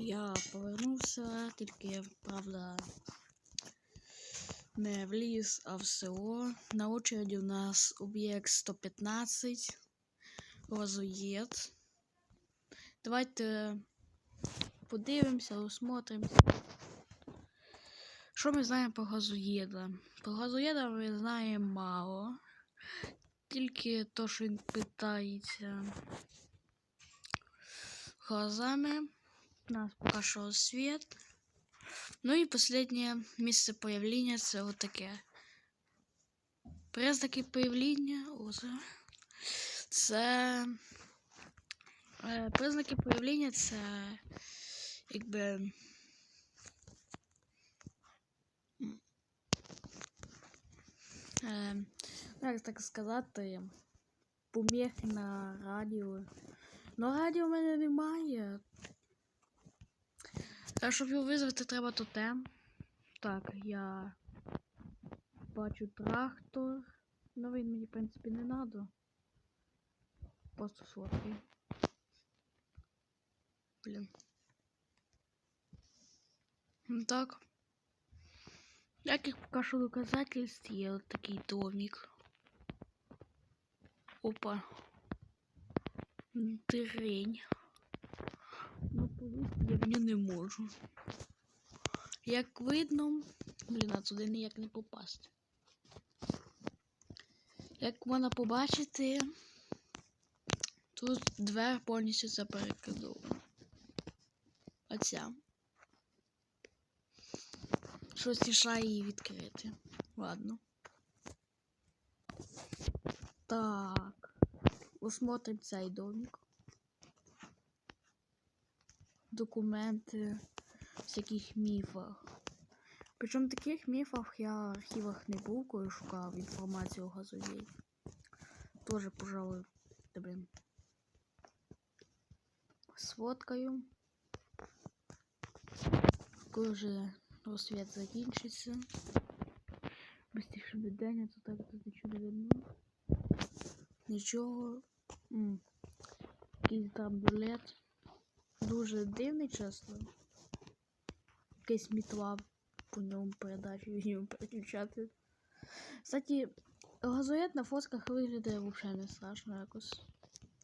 Я повернувся, тільки, правда, не в ліс, а в село. На очереді у нас об'єкт 115, розуєд. Давайте подивимося, осмотримося. Що ми знаємо про газоєда? Про газоєда ми знаємо мало. Тільки то, що він питається глазами. У нас пока що світ. Ну і останнє місце появлення це отаке. Признаки появлення озера. Це. Е, признаки появлення це якби. Е, ну, як так сказати, поміхи на радіо. Ну, радіо в мене немає. А щоб його визвати, треба тотем. Так, я бачу трактор. Ну він мені, в принципі, не надо. Просто сладкий. Блін. Ну так. Яких поки що доказательств є от такий домик. Опа. Дирень. Ну, я нього не можу. Як видно, блін, а туди ніяк не попасти. Як можна побачити, тут двер повністю заперекидована. Оця. Щось мішає її відкрити. Ладно. Так. Осмотрим цей домик. Документи в всяких міфах. Причому таких міфах я в архівах не був, коли шукав інформацію газовій. Тоже, пожалуй, блин. Сфоткаю. Коли вже розсвіт закінчиться. Быстріше видання, то так тут нічого не видно. Нічого. Якийсь там дулет. Дуже дивний, чесно. Якийсь мітла по ньому передачі в ньому переключати. Кстати, газоєд на фотках виглядає взагалі не страшно якось.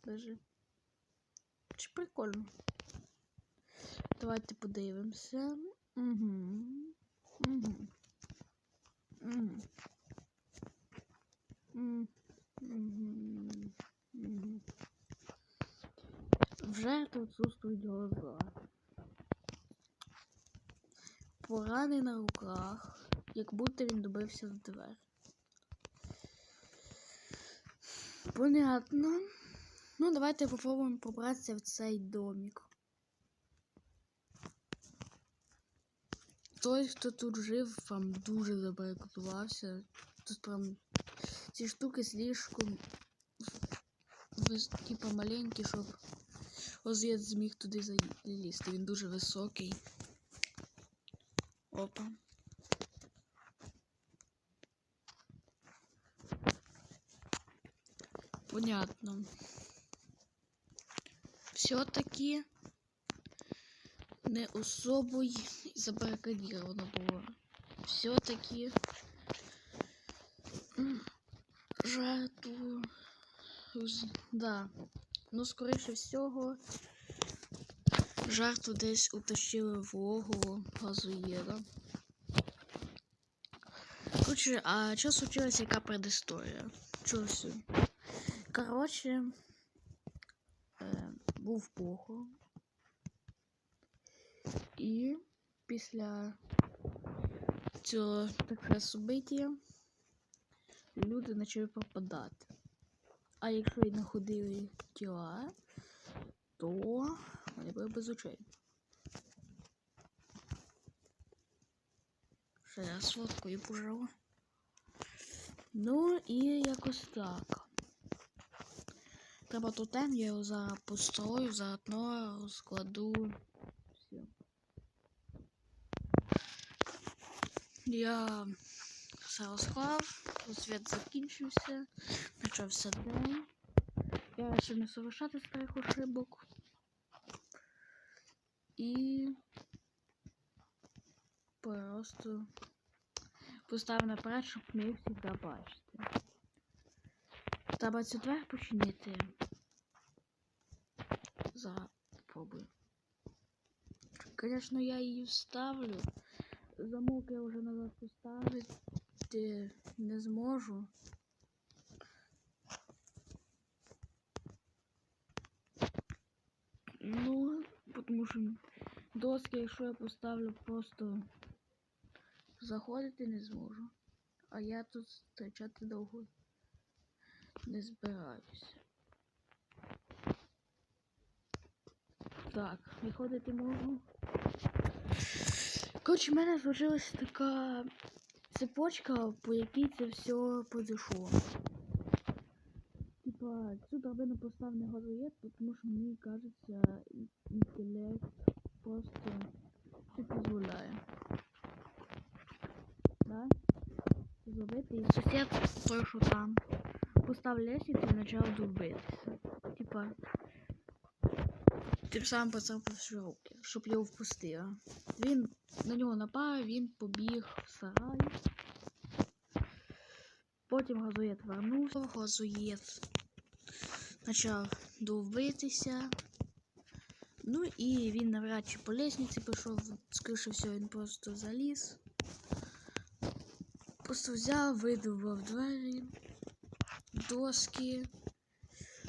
Даже. Чи прикольно. Давайте подивимося. Угу. Угу. Угу. Угу. Угу. Вже тут чувствують глаза. Порани на руках, як будто він добився в двері. Понятно. Ну, давайте попробуємо побратися в цей домик. Той, хто тут жив, вам дуже забарикадувався. Тут прям ці штуки слишком типа маленькі, щоб Озєд зміг туди залізти. Він дуже високий. Опа. Понятно. Все-таки не особо й забаррикадировано було. Все-таки жертву. Да. Ну, скоріше всього, жертву десь утащили в логово газоєда. Короче, а що случилась яка предісторія? Чогось. Коротше, е, був похорон. І після цього таке собиття люди почали пропадати. А якщо і знаходили тіла, то вони були без очей. Ще я сфоткаю, пожалуй. Ну і якось так. Треба тотем, я його зараз построю, заодно розкладу. Все. Я все розклав, світ закінчився, почався день. Я вирішив не совершати старих ошибок. І просто постав наперед, щоб ми їх бачити. Треба цю двері починити. Зараз попробую. Звісно, я її вставлю. Замок я вже назад поставити не зможу. Ну, тому що доски, якщо я поставлю, просто заходити не зможу. А я тут зустрічати довго не збираюся. Так, виходити можу. Коротше, в мене зложилась така цепочка, по якій це все произошло. Типа, цю постав не газує, тому що мені кажеться, ін- інтелект просто не дозволяє. Да? Це Зробити і сусід той, там, постав лестницю і почав дубитися. Типа, тим самим пацан руки, щоб його впустила. Він на нього напав, він побіг в сарай. Потім газуєт вернувся, газуєт почав довбитися. Ну і він навряд чи по лестниці пішов, скоріше всього, він просто заліз. Просто взяв, видував двері, доски,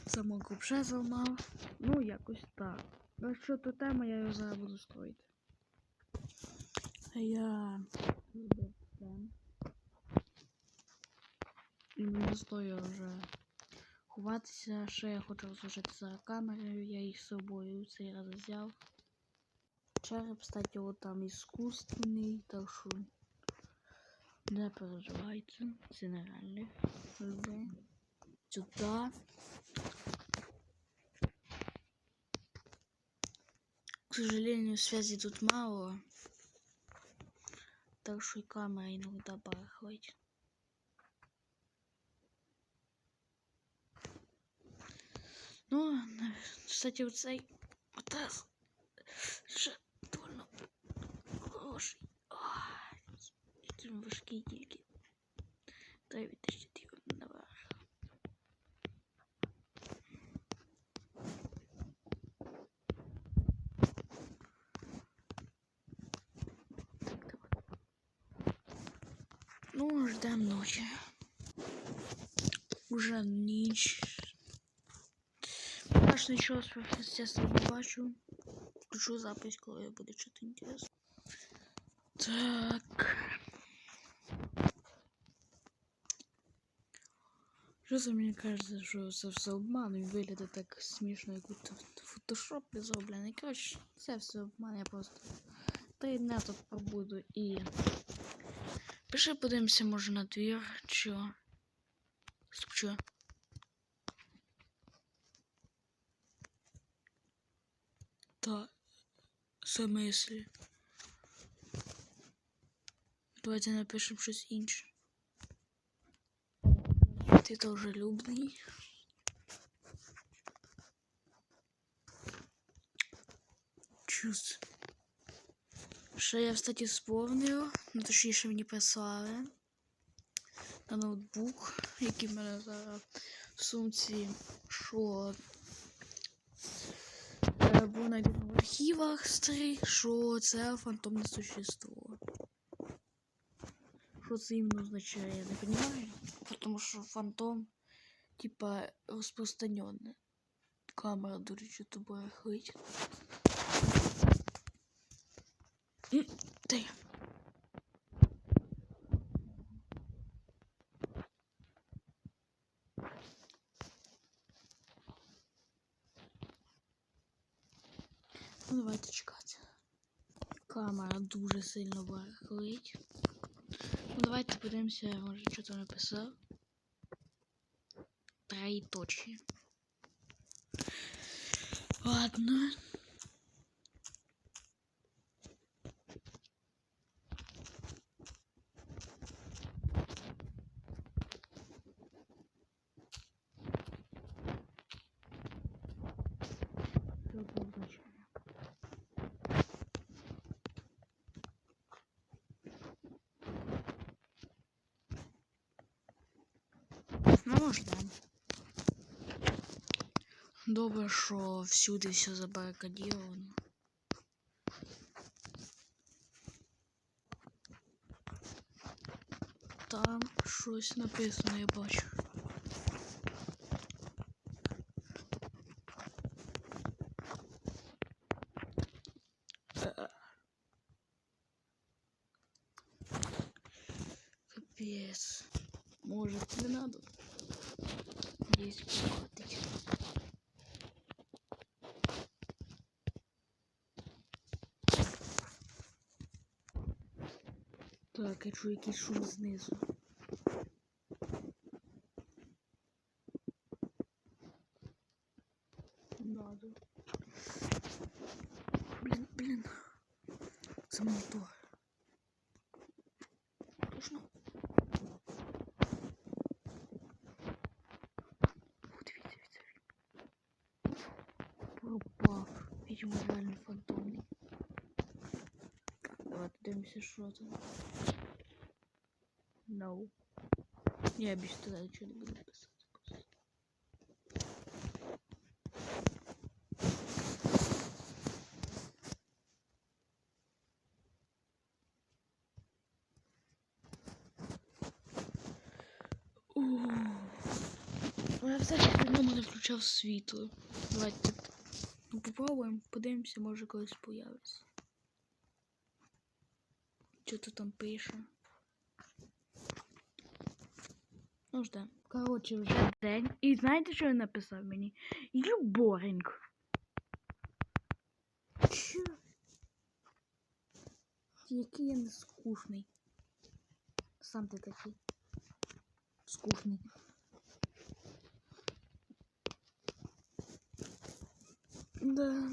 замок вже зламав. Ну, якось так. А що то тема, я його зараз буду строїти. А я це. І не стою вже ховатися. Ще я хочу розложити за камерою, я їх з собою цей раз взяв. Череп, кстати, от там іскусственний, так що не переживайте, це нереально. Сюди. Сюди. К сожалению, связи тут мало. Так что и камера иногда барахлит. Ну, кстати, оцей отаз ще довольно хороший. Він важкий тільки. Дай Ждем ночи. Уже ніч. Аж нічого естественно, не бачу. Включу запись, коли буде щось інтересно. Так. Що мені кажеться, що це все обман і виглядає так смішно, як будто в фотошопі зроблений. Коротше, це все обман, я просто три дня тут побуду і. Пиши подивимося, може на двір, чи. Стоп, що? Та замислі. Давайте напишемо щось інше. Ти дружелюбний. Чувств. Ще я, кстати, сповнив, ну точніше мені прислали на ноутбук, який в мене зараз в сумці, що е, знайдено в архівах старих, що це фантомне существо. Що це іменно означає, я не розумію. Тому що фантом, типа, розпространенне. Камера, до речі, то барахлить. М, Ну, давайте чекати. Камера дуже сильно барахлить. Ну, давайте подивимося, може, що там написав. Троеточие. Ладно. Добре, що всюди все забарикадіровано. Там щось написано, я бачу. Чую якийсь шум знизу. Надо. Блин, блин. За мотор. Точно? О, дивіться, дивіться. Пропав. Видимо, реально фантомний. Давайте дивимося, що там. No. Я більше туди нічого не буду писати. Я все ж давно не включав світло. Давайте попробуємо, подивимося, може колись появиться. Що то там пише? Ну ждем. Коротше, вже день. І знаєте, що він написав мені? You boring. Який я не скучний. Сам ти такий. Скучний. Да.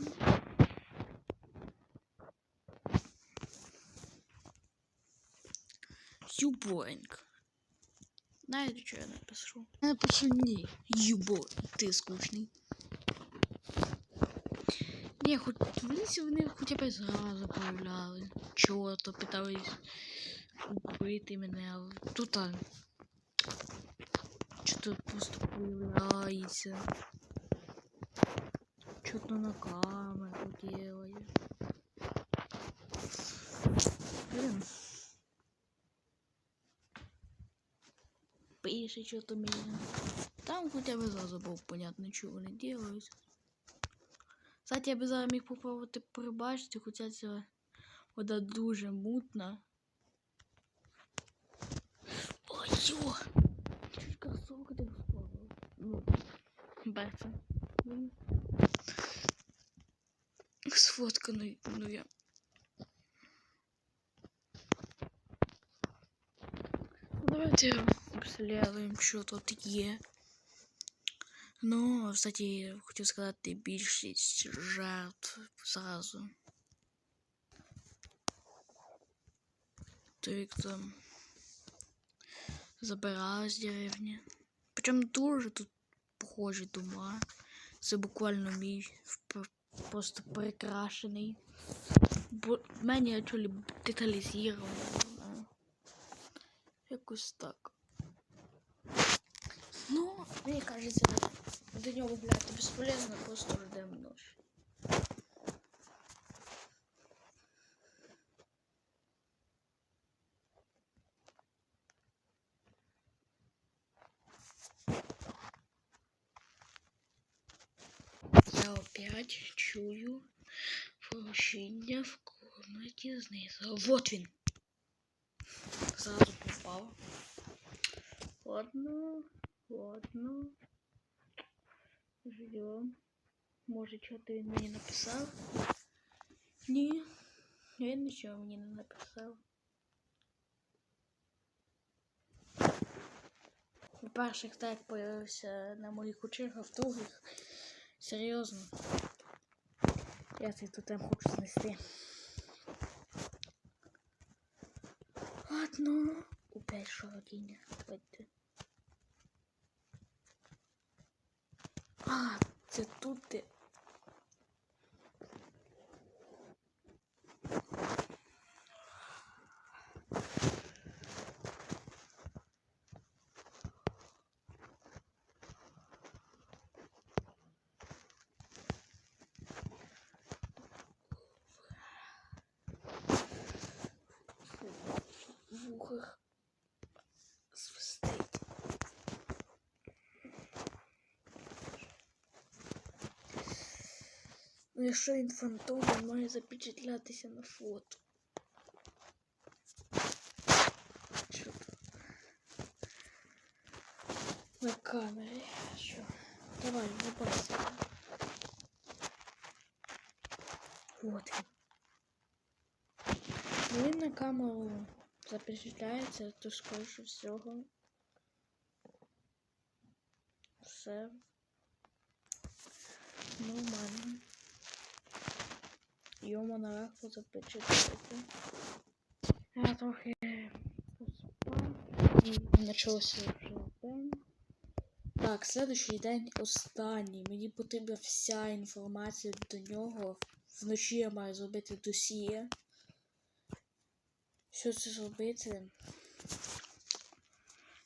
You boring. Знаєте, що я напишу? Я напишу ні. Юбо, ти скучний. Ні, хоч дивіться, вони хоча б зразу появляли. Чого то питались убити мене, але тут а, що тут просто появляється. Что-то на камеру делает. Блин. Пише что-то мне. Там хотя бы сразу было понятно, чего вони делают. Кстати, я би зараз міг попробувати прибачити, хоча ця вода дуже мутна. Ой, йо! Чуть кросовка так впала. Ну. Ну, Сфоткану, ну я. Давайте обслідуємо, що тут є. Ну, кстати, хотів сказати більшість жертв зразу. Той, хто забирали з деревні. Причому дуже тут похожі дома. Це буквально мій просто прикрашений. Бо мене actually деталізовано. Якось так. Ну, мені кажеться, до нього гуляти безполезно, просто ждемо ночі. Я опять чую ворушіння в комнаті знизу. Вот він. Зразу попав. Ладно, ладно. Ждем. Може, що-то він мені написав? Ні, він нічого мені не написав. Перших так появився на моїх очах, а в других серйозно. Я цей тотем хочу знести. Ладно. Опять дня Давайте. А, це тут де. трохи свистить. Він фантом, має запечатлятися на фото. Що? На камері. Що? Давай, вибайся. Вот він. Він на камеру запечатляється, то скоріше всього. Все. Нормально. Йому наверху запечатлити. Я трохи поспав. І почався вже день. Так, следующий день останній. Мені потрібна вся інформація до нього. Вночі я маю зробити досіє. Що це зробити?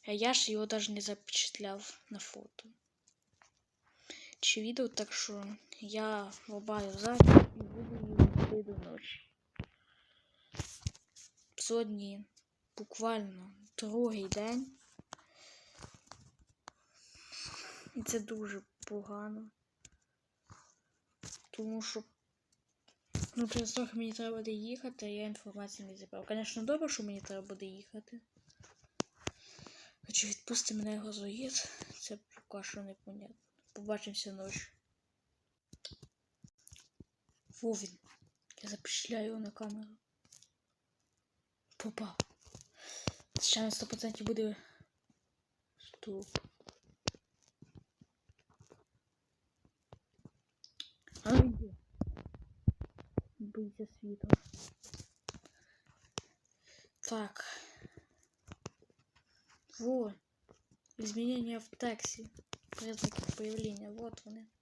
А я ж його навіть не запечатляв на фото. Чи відео, так що я рубаю запис і буду її до ночі. Сьогодні буквально другий день. І це дуже погано. Тому що ну, через трохи мені треба буде їхати, а я інформацію не зібрав. Звісно, добре, що мені треба буде їхати. Чи відпусти мене газоїд, це поки що непонятно. Побачимося ночі. Во він. Я запечатляю на камеру. Попав. Ще на 100% буде. Стоп. А ну йди. Бийся. Так. Во. Изменения в тексте. Признаки появления. Вот они.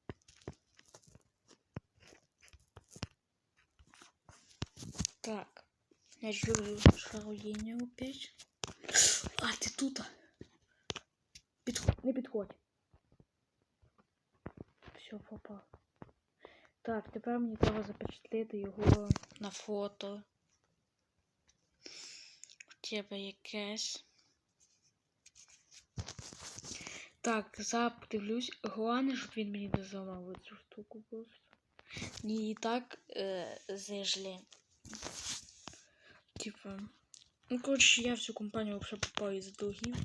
Я жду шарудение опять. А, ты тут. Не підходь. Все, попав. Так, тепер мені треба запечатлити його на фото. Треба якесь. Так, зараз подивлюсь. Головне, щоб він мені не зламав цю штуку просто. Ні, і так е, зажлі. Типа. Ну, коротше, я всю компанію вже попав із долгів.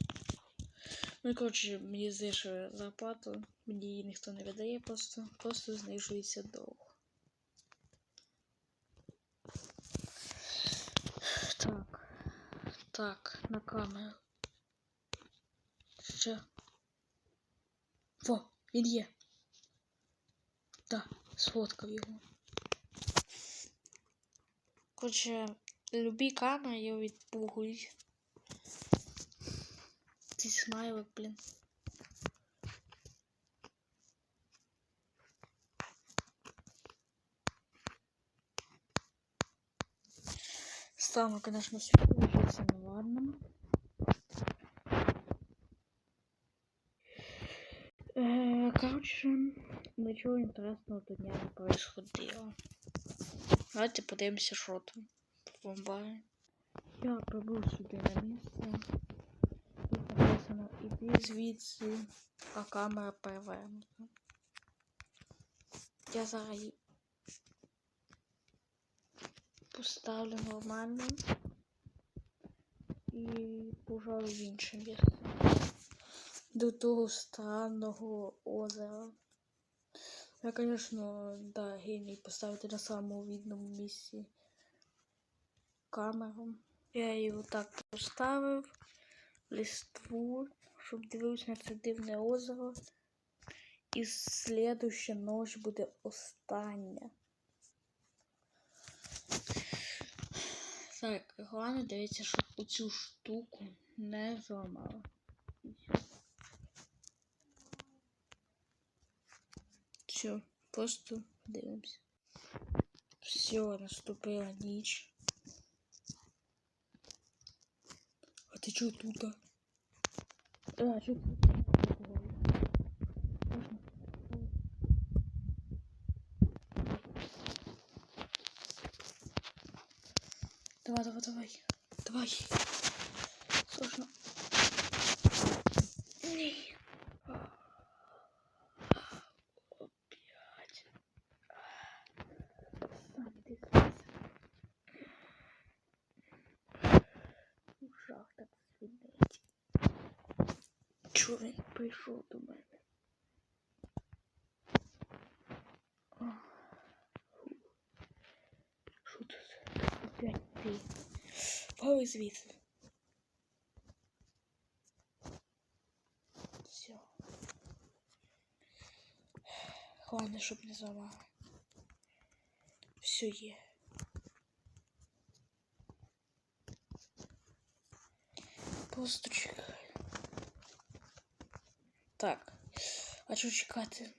Ну, і, коротше, мені знижує зарплату, мені її ніхто не видає, просто, просто знижується довго. Так. Так, на камеру. Ще. Во, він є. Так, сфоткав його. Коротше, любі камери відпугують. Цей смайлик, блін. Стану, конечно, получится, ну ладно. Э, Короче, ничего интересного тут не происходило. Давайте подивимося, що там в. Я прибув сюди на місце. Тут написано іди звідси, а камера перевернута. Я зараз поставлю нормально і пожалуй в інше місце. До того странного озера. Я, конечно, да, геній поставити на самому видному місці камеру. Я її отак поставив листву, щоб дивився на це дивне озеро. І слідуща ночь буде остання. Так, головне дивіться, щоб оцю штуку не зламала. Все, просто дивимося. Все, наступила ніч. Ти чого тут? А, чого ти? Давай, давай, давай. Давай. Осторожно. Ні. Чого прийшов до мене? Що за опять ти? Вали звідси. Все. Головне, щоб не зламало. Все є. Просто чекай. Так. А що чекати?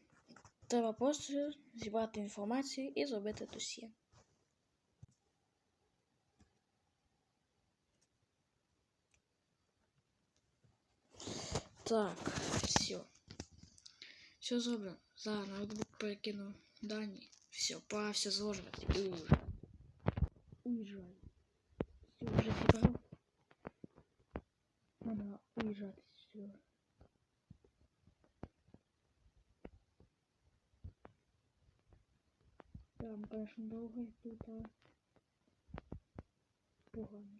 Треба просто зібрати інформацію і зробити досьє. Так, все. Все зроблено. Зараз ноутбук перекину дані. Все, пора все зложувати і уїжджай. Уїжджай. Все, вже зібрав. Надо уїжджати все. Там, конечно, довго тут, та поганий.